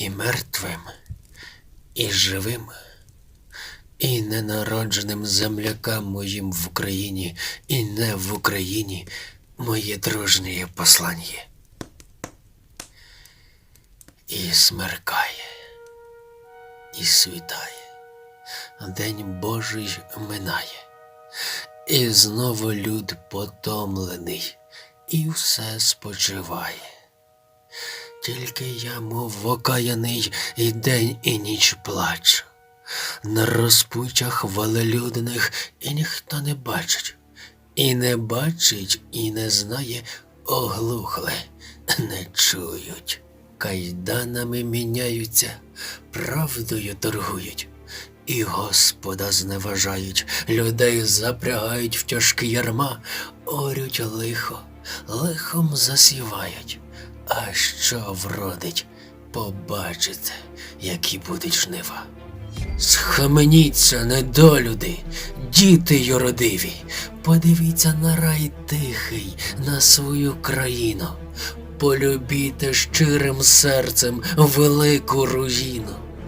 і мертвим, і живим, і ненародженим землякам моїм в Україні, і не в Україні моє дружнє послання. І смеркає, і світає, День Божий минає, і знову люд потомлений, і все спочиває. Тільки я, мов окаяний, і день, і ніч плачу. На розпучах велелюдних і ніхто не бачить, і не бачить, і не знає, оглухле, не чують. Кайданами міняються, правдою торгують, і Господа зневажають, людей запрягають в тяжкі ярма, орють лихо, лихом засівають. А що вродить, побачите, які будуть жнива. Схаменіться, недолюди, діти юродиві, подивіться на рай тихий, на свою країну, полюбіте щирим серцем велику руїну.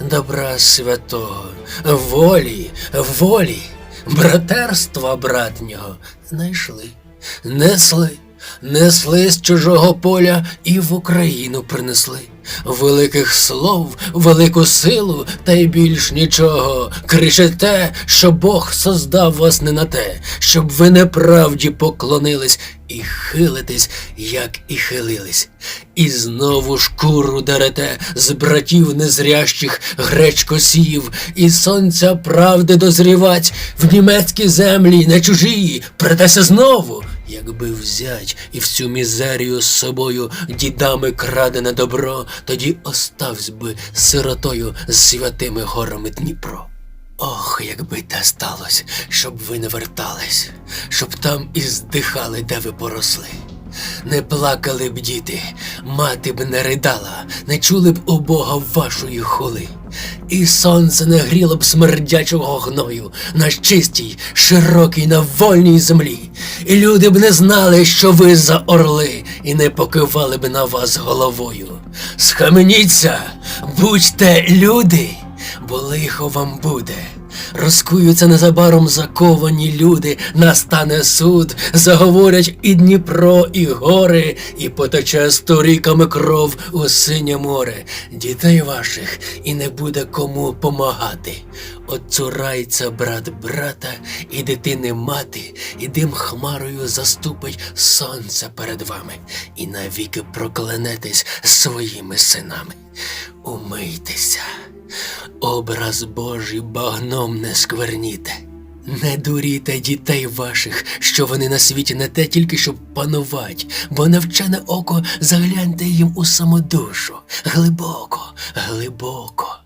добра святого, волі, волі, братерства братнього знайшли, несли, несли з чужого поля і в Україну принесли. Великих слов, велику силу, та й більш нічого. Кричите, що Бог создав вас не на те, щоб ви неправді поклонились і хилитесь, як і хилились. І знову шкуру дерете з братів незрящих гречкосіїв, і сонця правди дозрівать в німецькі землі не чужі, претеся знову. Якби взять і всю мізерію з собою дідами крадене добро, тоді оставсь би сиротою з святими горами Дніпро. Ох, якби те сталося, щоб ви не вертались, щоб там і здихали, де ви поросли. Не плакали б діти, мати б не ридала, не чули б у Бога вашої хули. І сонце не гріло б смердячого гною на чистій, широкій, на вольній землі. І люди б не знали, що ви за орли, і не покивали б на вас головою. Схаменіться, будьте люди, бо лихо вам буде. Розкуються незабаром заковані люди, настане суд, заговорять і Дніпро, і гори, і потече сторіками кров у синє море, дітей ваших, і не буде кому помагати. Отцурайться брат брата, і дитини мати, і дим хмарою заступить сонце перед вами, і навіки проклянетесь своїми синами. Умийтеся. Образ Божий багном не скверніте. Не дуріте дітей ваших, що вони на світі не те тільки щоб панувати, бо навчене око загляньте їм у самодушу, глибоко, глибоко.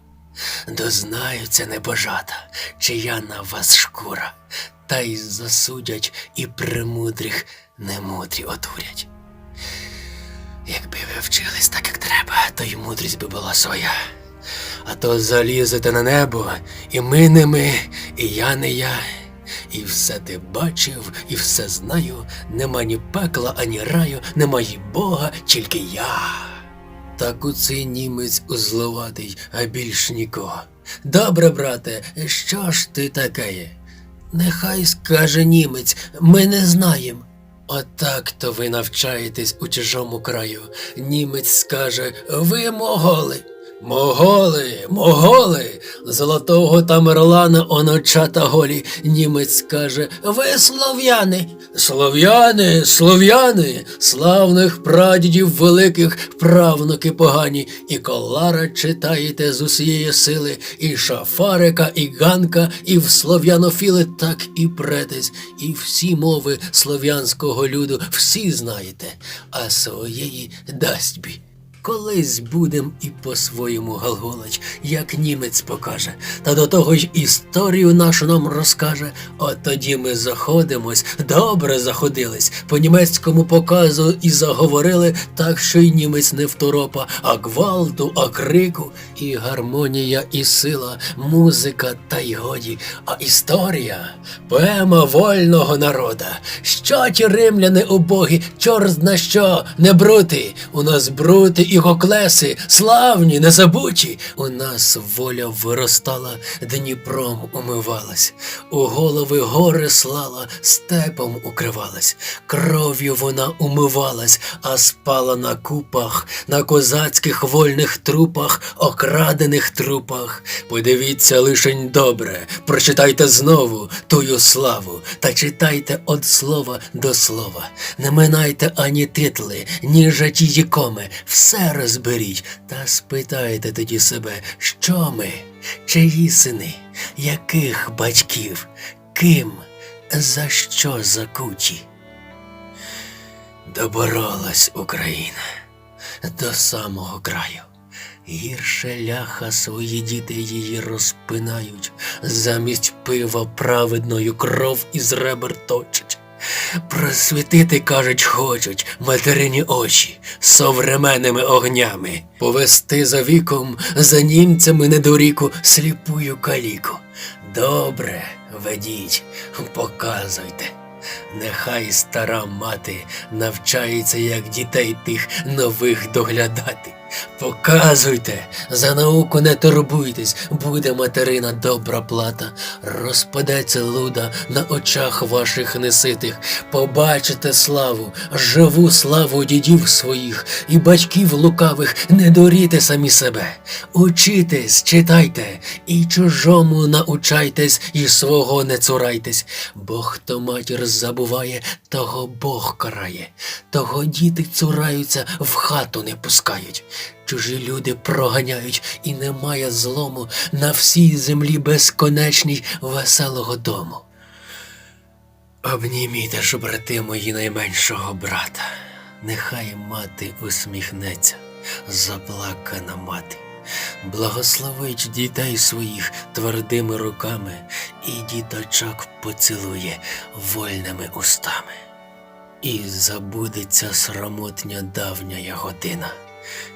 Дознаються небожата, чия на вас шкура, та й засудять і премудрих немудрі одурять. Якби ви вчились так, як треба, то й мудрість би була своя. А то залізете на небо, і ми не ми, і я не я. І все ти бачив, і все знаю, нема ні пекла, ані раю, нема й Бога, тільки я. Так у цей німець узловатий, а більш нікого. Добре, брате, що ж ти таке? Нехай скаже німець, ми не знаєм. Отак то ви навчаєтесь у чужому краю. Німець скаже, ви моголи. Моголи, моголи, золотого Тамерлана оночата голі. Німець каже, ви слов'яни. Слов'яни, слов'яни, славних прадідів великих правнуки погані. І колара читаєте з усієї сили, і шафарика, і ганка, і в слов'янофіли так і претесь, і всі мови слов'янського люду всі знаєте, а своєї дасть бі колись будем і по-своєму галголач, як німець покаже, та до того ж історію нашу нам розкаже. От тоді ми заходимось, добре заходились, по німецькому показу і заговорили так, що й німець не второпа, а гвалту, а крику, і гармонія, і сила, музика та й годі, а історія поема вольного народа. Що ті римляни убогі, чорт зна що, не брути. У нас брути і гоклеси, славні, незабуті. У нас воля виростала, Дніпром умивалась, у голови гори слала, степом укривалась, кров'ю вона умивалась, а спала на купах, на козацьких вольних трупах, окрадених трупах. Подивіться лишень добре, прочитайте знову тую славу, та читайте од слова до слова. Не минайте ані титли, ні жатії коми, все розберіть та спитайте тоді себе, що ми, чиї сини, яких батьків, ким, за що закуті. Доборолась Україна до самого краю. Гірше ляха свої діти її розпинають, замість пива праведною кров із ребер точать. Просвітити, кажуть, хочуть материні очі современними огнями, повести за віком, за німцями недоріку сліпую каліку. Добре, ведіть, показуйте. Нехай стара мати навчається, як дітей тих нових доглядати. Показуйте, за науку не турбуйтесь, буде материна добра плата, розпадеться луда на очах ваших неситих. Побачите славу, живу славу дідів своїх і батьків лукавих, не доріте самі себе. Учитесь, читайте, і чужому научайтесь, і свого не цурайтесь, бо хто матір забуває, того Бог карає, того діти цураються, в хату не пускають. Чужі люди проганяють, і немає злому на всій землі безконечній веселого дому. Обніміте ж, брати мої найменшого брата, нехай мати усміхнеться, заплакана мати. Благословить дітей своїх твердими руками, і діточок поцілує вольними устами. І забудеться срамотня давня година,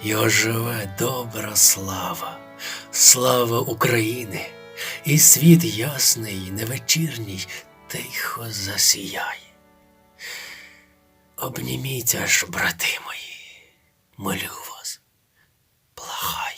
його живе добра слава, слава України, і світ ясний, невечірній тихо засіяє. Обніміться ж, брати мої, молю вас, плахай.